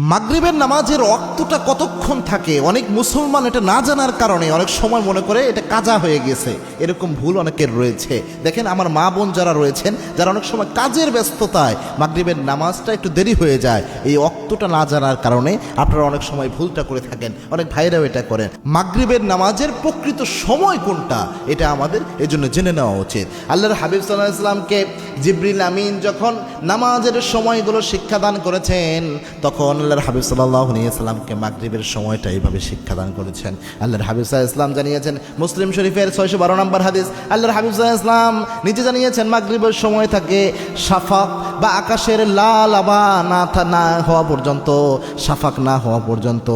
মাগরিবের নামাজের রক্তটা কতক্ষণ থাকে? অনেক মুসলমান এটা না জানার কারণে অনেক সময় মনে করে এটা কাজা হয়ে গেছে। এরকম ভুল অনেকের রয়েছে। দেখেন আমার মা বোন যারা রয়েছেন, যারা অনেক সময় কাজের ব্যস্ততায় মাগরিবের নামাজটা একটু দেরি হয়ে যায়, এই অক্তটা না জানার কারণে আপনারা অনেক সময় ভুলটা করে থাকেন। অনেক ভাইরাও এটা করেন। মাগরিবের নামাজের প্রকৃত সময় কোনটা? এটা আমাদের এই জন্য জেনে নেওয়া উচিত। আল্লাহর হাবিব সাল্লাহ ইসলামকে জিব্রিল আমিন যখন নামাজের সময়গুলো শিক্ষাদান করেছেন, তখন আল্লাহর হাবিব সাল্লাহ ইসলামকে মাগরিবের সময়টা এইভাবে শিক্ষাদান করেছেন। আল্লাহর হাবিব সাল্লাহ ইসলাম জানিয়েছেন, মুসলিম শরীফের ছয়শো বারো নম্বর হাদিস, আল্লাহর হাবিব সাল্লাহ ইসলাম নিজে জানিয়েছেন, মাগরিবের সময় থাকে সাফাক বা আকাশের লাল আবা না না হওয়া পর্যন্ত সাফাক না হওয়া পর্যন্ত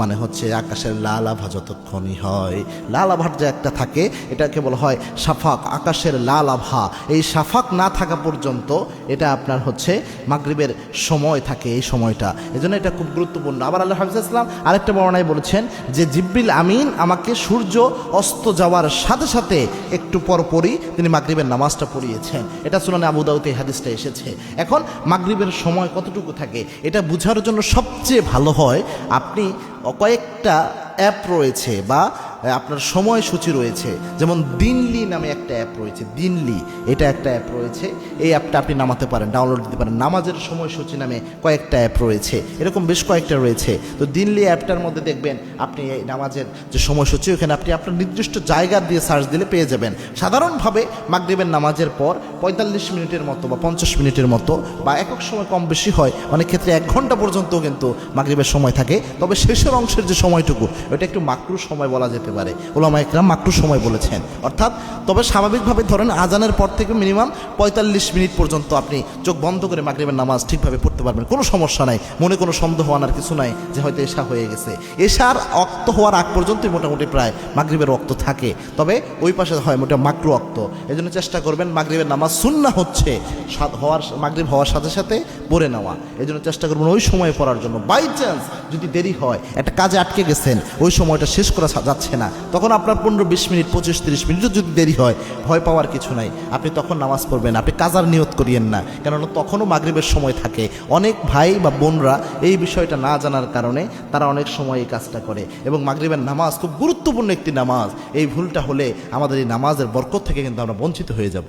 মানে হচ্ছে আকাশের লাল আভা যতক্ষণই হয়। লাল আভার যে একটা থাকে, এটাকে বলা হয় সাফাক আকাশের লাল আভা। এই সাফাক না থাকা পর্যন্ত, এটা আপনার হচ্ছে মাগরিবের সময় থাকে এই সময়টা। এজন্য এটা খুব গুরুত্বপূর্ণ। আবার আল্লাহ হাফিজ ইসলাম আরেকটা বর্ণায় বলেছেন যে, জিব্রিল আমিন আমাকে সূর্য অস্ত যাওয়ার সাথে সাথে একটু পরপরই তিনি মাগরীবের নামাজটা পড়িয়েছেন। এটা শুনানি আবুদাউতে হাদিসটা এসেছে। এখন মাগরীবের সময় কতটুকু থাকে? এটা বোঝার জন্য সবচেয়ে ভালো হয়, আপনি কয়েকটা অ্যাপ রয়েছে বা আপনার সময়সূচি রয়েছে। যেমন দিনলি নামে একটা অ্যাপ রয়েছে দিনলি এটা একটা অ্যাপ রয়েছে। এই অ্যাপটা আপনি নামাতে পারেন ডাউনলোড দিতে পারেন। নামাজের সময়সূচি নামে কয়েকটা অ্যাপ রয়েছে, এরকম বেশ কয়েকটা রয়েছে। তো দিনলি অ্যাপটার মধ্যে দেখবেন, আপনি এই নামাজের যে সময়সূচি, ওখানে আপনি আপনার নির্দিষ্ট জায়গা দিয়ে সার্চ দিলে পেয়ে যাবেন। সাধারণভাবে মাগরিবের নামাজের পর পঁয়তাল্লিশ মিনিটের মতো বা পঞ্চাশ মিনিটের মতো বা একক সময় কম বেশি হয়, অনেক ক্ষেত্রে এক ঘণ্টা পর্যন্ত কিন্তু মাগরিবের সময় থাকে। তবে শেষের অংশের যে সময়টুকু, ওটা একটু মাকরু সময় বলা যেতে পারে। ওলামা একরাম মাকরু সময় বলেছেন। অর্থাৎ, তবে স্বাভাবিকভাবে ধরেন আজানের পর থেকে মিনিমাম পঁয়তাল্লিশ মিনিট পর্যন্ত আপনি চোখ বন্ধ করে মাগরিবের নামাজ ঠিকভাবে পড়তে পারবেন। কোনো সমস্যা নাই। মনে কোনো সন্দেহ আনার কিছু নাই যে হয়তো এশা হয়ে গেছে। এশার অক্ত হওয়ার আগ পর্যন্তই মোটামুটি প্রায় মাগরিবের রক্ত থাকে। তবে ওই পাশে হয় মোটা মাকরু অক্ত এই জন্য চেষ্টা করবেন মাগরিবের নামাজ সুন্না হচ্ছে হওয়ার মাগরিব হওয়ার সাথে সাথে পড়ে নেওয়া। এই জন্য চেষ্টা করবেন ওই সময় পড়ার জন্য। বাই চান্স যদি দেরি হয়, একটা কাজে আটকে গেছেন, ওই সময়টা শেষ করা যাচ্ছে না। তখন আপনার পনেরো, বিশ মিনিট, পঁচিশ, তিরিশ মিনিটও যদি দেরি হয়, ভয় পাওয়ার কিছু নাই। আপনি তখন নামাজ পড়বেন, আপনি কাজার নিয়ত করিয়েন না। কেননা তখনও মাগরীবের সময় থাকে। অনেক ভাই বা বোনরা এই বিষয়টা না জানার কারণে তারা অনেক সময় এই কাজটা করে। এবং মাগরীবের নামাজ খুব গুরুত্বপূর্ণ একটি নামাজ। এই ভুলটা হলে আমাদের এই নামাজের বরকত থেকে কিন্তু আমরা বঞ্চিত হয়ে যাব।